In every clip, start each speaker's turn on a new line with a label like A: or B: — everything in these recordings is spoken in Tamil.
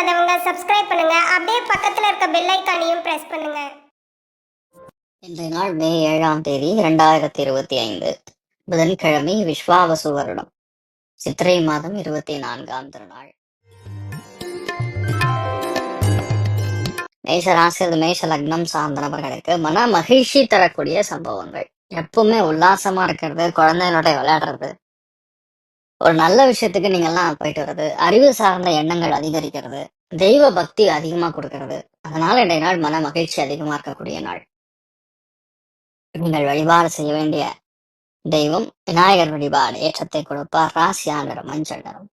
A: பண்ணாதவங்க சப்ஸ்கிரைப் பண்ணுங்க. அப்படியே பக்கத்துல இருக்க பெல் ஐக்கானையும் பிரஸ் பண்ணுங்க.
B: இன்றைய நாள் மே ஏழாம் தேதி இரண்டாயிரத்தி இருபத்தி ஐந்து புதன்கிழமை விஸ்வாவசு வருடம். சித்திரை மாதம் இருபத்தி நான்காம் திருநாள். மேஷ மேஷ லக்னம் சார்ந்த நபர்களுக்கு மன மகிழ்ச்சி தரக்கூடிய சம்பவங்கள். எப்பவுமே உல்லாசமா இருக்கிறது குழந்தைகளோட விளையாடுறது ஒரு நல்ல விஷயத்துக்கு நீங்கெல்லாம் போயிட்டு வருது அறிவு சார்ந்த எண்ணங்கள் அதிகரிக்கிறது. தெய்வ பக்தி அதிகமா கொடுக்கறது. அதனால இன்றைய நாள் மன மகிழ்ச்சி அதிகமா இருக்கக்கூடிய நாள். நீங்கள் வழிபாடு செய்ய வேண்டிய தெய்வம் விநாயகர் வழிபாடு ஏற்றத்தை கொடுப்பார். ராசியா நிறம் மஞ்சள் நிறம்.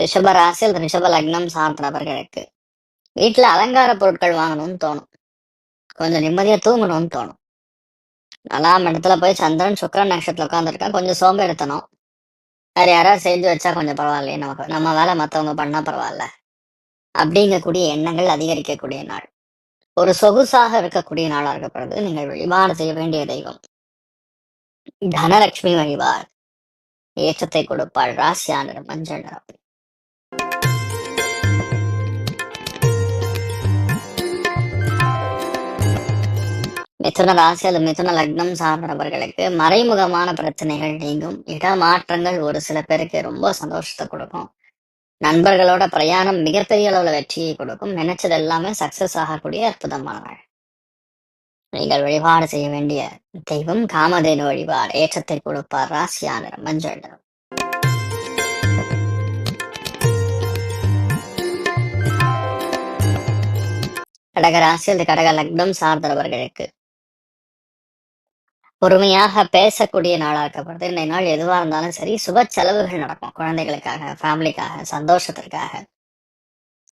B: ரிஷப ராசியில் ரிஷப லக்னம் சார்ந்த நபர்களுக்கு வீட்டுல அலங்கார பொருட்கள் வாங்கணும்னு தோணும். கொஞ்சம் நிம்மதியா தூங்கணும்னு தோணும். நாலாம் இடத்துல போய் சந்திரன் சுக்கிரன் நட்சத்திரத்துல உட்காந்துருக்கேன் கொஞ்சம் சோம்பேறித்தனம் வேற யாராவது செஞ்சு வச்சா கொஞ்சம் பரவாயில்லையே நமக்கு நம்ம வேலை மத்தவங்க பண்ணா பரவாயில்ல. அப்படிங்கக்கூடிய எண்ணங்கள் அதிகரிக்கக்கூடிய நாள். ஒரு சொகுசாக இருக்கக்கூடிய நாளா இருக்கப்படுது. நீங்கள் வழிபாடு செய்ய வேண்டிய தெய்வம். தனலட்சுமி வழிபாடு. ஏற்றத்தை கொடுப்பாள். ராசியா நிறம் மஞ்சள் நிறம் மிதுன ராசி மிதுன லக்னம் சார்ந்தவர்களுக்கு மறைமுகமான பிரச்சனைகள் நீங்கும். இடமாற்றங்கள் ஒரு சில பேருக்கு ரொம்ப சந்தோஷத்தை கொடுக்கும். நண்பர்களோட பிரயாணம் மிகப்பெரிய அளவுல வெற்றியை கொடுக்கும். நினைச்சது எல்லாமே சக்சஸ் ஆகக்கூடிய அற்புதமான நாள் நீங்கள் வழிபாடு செய்ய வேண்டிய தெய்வம் காமதேனு வழிபாடு. ஏற்றத்தை கொடுப்பார் ராசியான மஞ்சள் நிறம் கடக ராசி கடக லக்னம் சார்ந்தவர்களுக்கு பொறுமையாக பேசக்கூடிய நாளாக்கப்படுது. இந்த நாள் எதுவா இருந்தாலும் சரி சுப செலவுகள் நடக்கும். குழந்தைகளுக்காக ஃபேமிலிக்காக சந்தோஷத்திற்காக.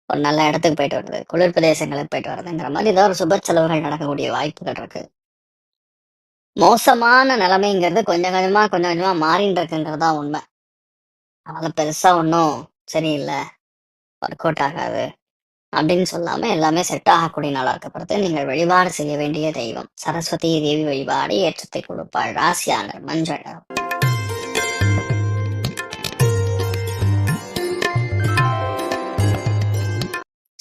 B: ஒரு நல்ல இடத்துக்கு போயிட்டு வருது. குளிர் பிரதேசங்களுக்கு போயிட்டு வருதுங்கிற மாதிரி ஏதோ ஒரு சுப செலவுகள் நடக்கக்கூடிய வாய்ப்புகள் இருக்கு. மோசமான நிலைமைங்கிறது கொஞ்சம் கொஞ்சமா கொஞ்சம் கொஞ்சமா மாறிட்டு இருக்குங்கிறது தான் உண்மை. அதனால பெருசா ஒன்றும் சரியில்லை. ஒர்க் அவுட் ஆகாது. அப்படின்னு சொல்லாம எல்லாமே செட் ஆகக்கூடிய நாளா இருக்கப்படுது நீங்கள் வழிபாடு செய்ய வேண்டிய தெய்வம். சரஸ்வதி தேவி வழிபாடு ஏற்றத்தை கொடுப்பாள். ராசியாளர் மஞ்சள்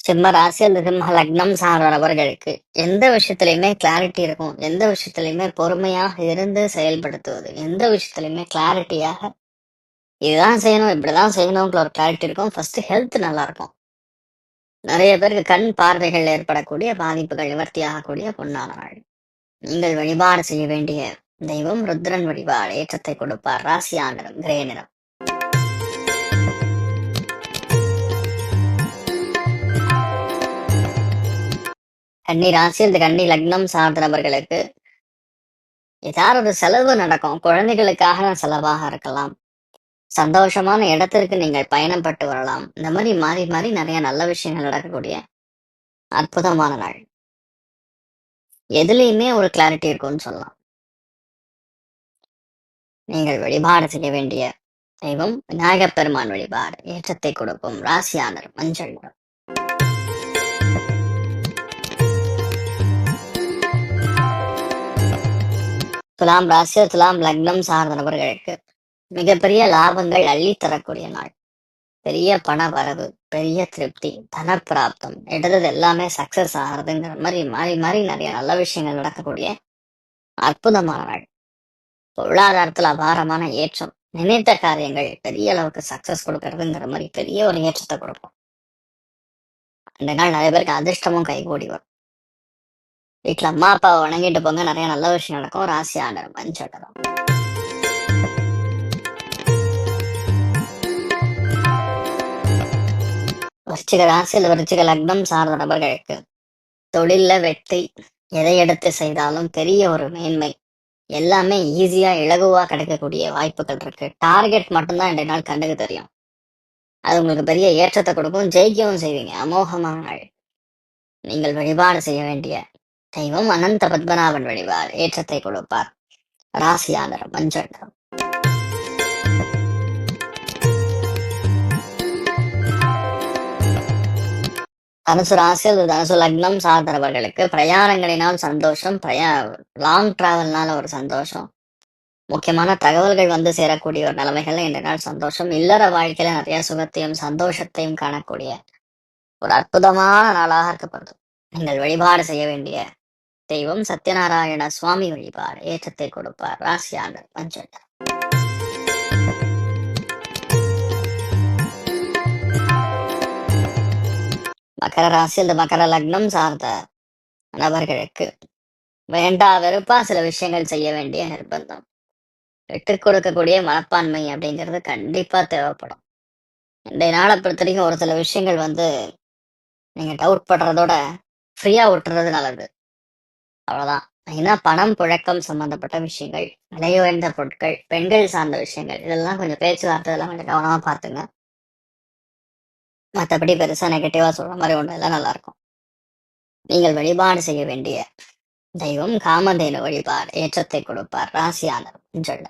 B: சிம்ம ராசி அல்லது சிம்ம லக்னம் சார்ந்த நபர்களுக்கு எந்த விஷயத்திலையுமே கிளாரிட்டி இருக்கும். எந்த விஷயத்திலையுமே பொறுமையாக இருந்து செயல்படுத்துவது. எந்த விஷயத்திலையுமே கிளாரிட்டியாக இதுதான் செய்யணும் இப்படிதான் செய்யணுங்கிற ஒரு கிளாரிட்டி இருக்கும். ஃபர்ஸ்ட் ஹெல்த் நல்லா இருக்கும். நிறைய பேருக்கு கண் பார்வைகள் ஏற்படக்கூடிய பாதிப்புகள் நிவர்த்தி ஆகக்கூடிய பொன்னான நாள் நீங்கள் வழிபாடு செய்ய வேண்டிய தெய்வம் ருத்ரன் வழிபாடு. ஏற்றத்தை கொடுப்பார் ராசியா நிறம் கிரே நிறம். கன்னி ராசி இந்த கன்னி லக்னம் சார்ந்த நபர்களுக்கு ஏதாவது ஒரு செலவு நடக்கும். குழந்தைகளுக்காக செலவாக இருக்கலாம். சந்தோஷமான இடத்திற்கு நீங்கள் பயணப்பட்டு வரலாம். இந்த மாதிரி மாறி மாறி நிறைய நல்ல விஷயங்கள் நடக்கக்கூடிய அற்புதமான நாள். எதுலேயுமே ஒரு கிளாரிட்டி இருக்கும்னு சொல்லலாம். நீங்கள் வழிபாடு செய்ய வேண்டிய தெய்வம் விநாயகப் பெருமான் வழிபாடு ஏற்றத்தை கொடுக்கும் ராசியானர் மஞ்சள் நிறம் துலாம் ராசி துலாம் லக்னம் சார்ந்த நபர்களுக்கு மிகப்பெரிய லாபங்கள் அள்ளி தரக்கூடிய நாள். பெரிய பண வரவு பெரிய திருப்தி தனப்பிராப்தம் எடுத்தது எல்லாமே சக்சஸ் ஆகிறதுங்கிற மாதிரி மாறி மாறி நிறைய நல்ல விஷயங்கள் நடக்கக்கூடிய அற்புதமான நாள். பொருளாதாரத்துல அபாரமான ஏற்றம் நினைத்த காரியங்கள் பெரிய அளவுக்கு சக்சஸ் கொடுக்கறதுங்கிற மாதிரி பெரிய ஒரு ஏற்றத்தை கொடுக்கும். அந்த நாள் நிறைய பேருக்கு அதிர்ஷ்டமும் கைகூடி வரும். வீட்டுல அம்மா அப்பாவை வணங்கிட்டு போங்க நிறைய நல்ல விஷயம் நடக்கும். ராசி ஆண்டர் மஞ்சள் விருச்சிக ராசியில் விருச்சிக லக்னம் சார்ந்த நபர்களுக்கு தொழில்ல வெற்றி எதை எடுத்து செய்தாலும் பெரிய ஒரு மேன்மை. எல்லாமே ஈஸியா இலகுவா கிடைக்கக்கூடிய வாய்ப்புகள் இருக்கு. டார்கெட் மட்டும்தான் இன்றைய நாள் கண்டுக்கு தெரியும். அது உங்களுக்கு பெரிய ஏற்றத்தை கொடுக்கும். ஜெயிக்கவும் செய்வீங்க. அமோகமான நாள். நீங்கள் வழிபாடு செய்ய வேண்டிய தெய்வம் அனந்த பத்மநாபன் வழிபாடு. ஏற்றத்தை கொடுப்பார். ராசியாளர் மஞ்சள் நிறம். தனுசு ராசி அல்லது தனுசு லக்னம் சார்ந்தவர்களுக்கு பிரயாணங்களினால் சந்தோஷம் பிரயா லாங் டிராவல்னால ஒரு சந்தோஷம். முக்கியமான தகவல்கள் வந்து சேரக்கூடிய ஒரு நிலைமைகள்ல இன்றைய நாள் சந்தோஷம். இல்லற வாழ்க்கையில நிறைய சுகத்தையும் சந்தோஷத்தையும் காணக்கூடிய ஒரு அற்புதமான நாளாக இருக்கப்படுது. நீங்கள் வழிபாடு செய்ய வேண்டிய தெய்வம் சத்யநாராயண சுவாமி வழிபாடு ஏற்றத்தை கொடுப்பார். ராசியாளர் மஞ்சள் மகர ராசி அல்லது மகர லக்னம் சார்ந்த நபர்களுக்கு வேண்டா வெறுப்பா சில விஷயங்கள் செய்ய வேண்டிய நிர்பந்தம். விட்டுக் கொடுக்கக்கூடிய மனப்பான்மை அப்படிங்கிறது கண்டிப்பா தேவைப்படும். இன்றைய நாளை பொறுத்த வரைக்கும் ஒரு சில விஷயங்கள் வந்து நீங்க டவுட் படுறதோட ஃப்ரீயா விட்டுறது நல்லது. அவ்வளவுதான். ஏன்னா பணம் புழக்கம் சம்பந்தப்பட்ட விஷயங்கள் விலை உயர்ந்த பொருட்கள் பெண்கள் சார்ந்த விஷயங்கள் இதெல்லாம் கொஞ்சம் பேச்சுவார்த்தை இதெல்லாம் கொஞ்சம் கவனமா பார்த்துங்க. மற்றபடி பெருசா நெகட்டிவா சொல்ற மாதிரி ஒண்ணு எல்லாம் நல்லா இருக்கும் நீங்கள் வழிபாடு செய்ய வேண்டிய தெய்வம் காமதேனு வழிபாடு ஏற்றத்தை கொடுப்பார் ராசியாளர் சொல்ல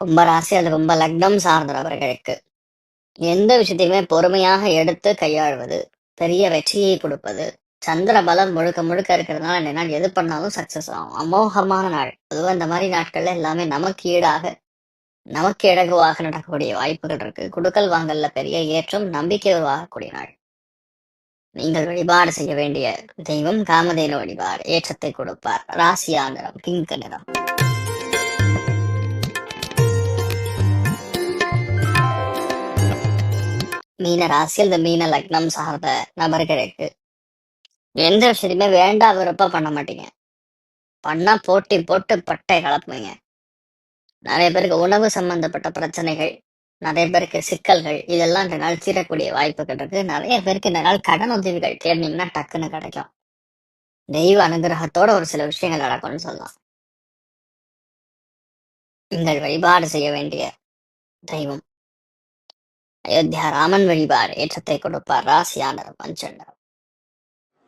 B: ரொம்ப ராசி அது ரொம்ப லக்னம் சார்ந்தவர்களுக்கு எந்த விஷயத்தையுமே பொறுமையாக எடுத்து கையாள்வது பெரிய வெற்றியை கொடுப்பது சந்திர பலம் முழுக்க முழுக்க இருக்கிறதுனால இந்த நாள் எது பண்ணாலும் சக்சஸ் ஆகும். அமோகமான நாள். அதுவும் இந்த மாதிரி நாட்கள்ல எல்லாமே நமக்கு ஈடாக நமக்கு இடகுவாக நடக்கக்கூடிய வாய்ப்புகள் இருக்கு. குடுக்கல் வாங்கல்ல பெரிய ஏற்றம் நம்பிக்கை உருவாகக்கூடிய நாள். நீங்கள் வழிபாடு செய்ய வேண்டிய தெய்வம் காமதேனு வழிபாடு. ஏற்றத்தை கொடுப்பார். ராசியா நிறம் பிங்க் நிறம் மீன ராசி அல்லது மீன லக்னம் சார்ந்த நபர்களுக்கு எந்த விஷயத்தையுமே வேண்டாம் விருப்ப பண்ண மாட்டீங்க. பண்ணா போட்டி போட்டு பட்டை கலப்புவீங்க. நிறைய பேருக்கு உணவு சம்பந்தப்பட்ட பிரச்சனைகள் நிறைய பேருக்கு சிக்கல்கள் இதெல்லாம் இந்த நாள் தீரக்கூடிய வாய்ப்புகள் இருக்கு. நிறைய பேருக்கு இந்த நாள் கடன் உதவிகள் தேடினீங்கன்னா டக்குன்னு கிடைக்கும். தெய்வ அனுகிரகத்தோட ஒரு சில விஷயங்கள் நடக்கும்னு சொல்லலாம். நீங்கள் வழிபாடு செய்ய வேண்டிய தெய்வம். அயோத்தியா ராமன் வழிபாடு ஏற்றத்தை கொடுப்பார். ராசியானர் மஞ்சள்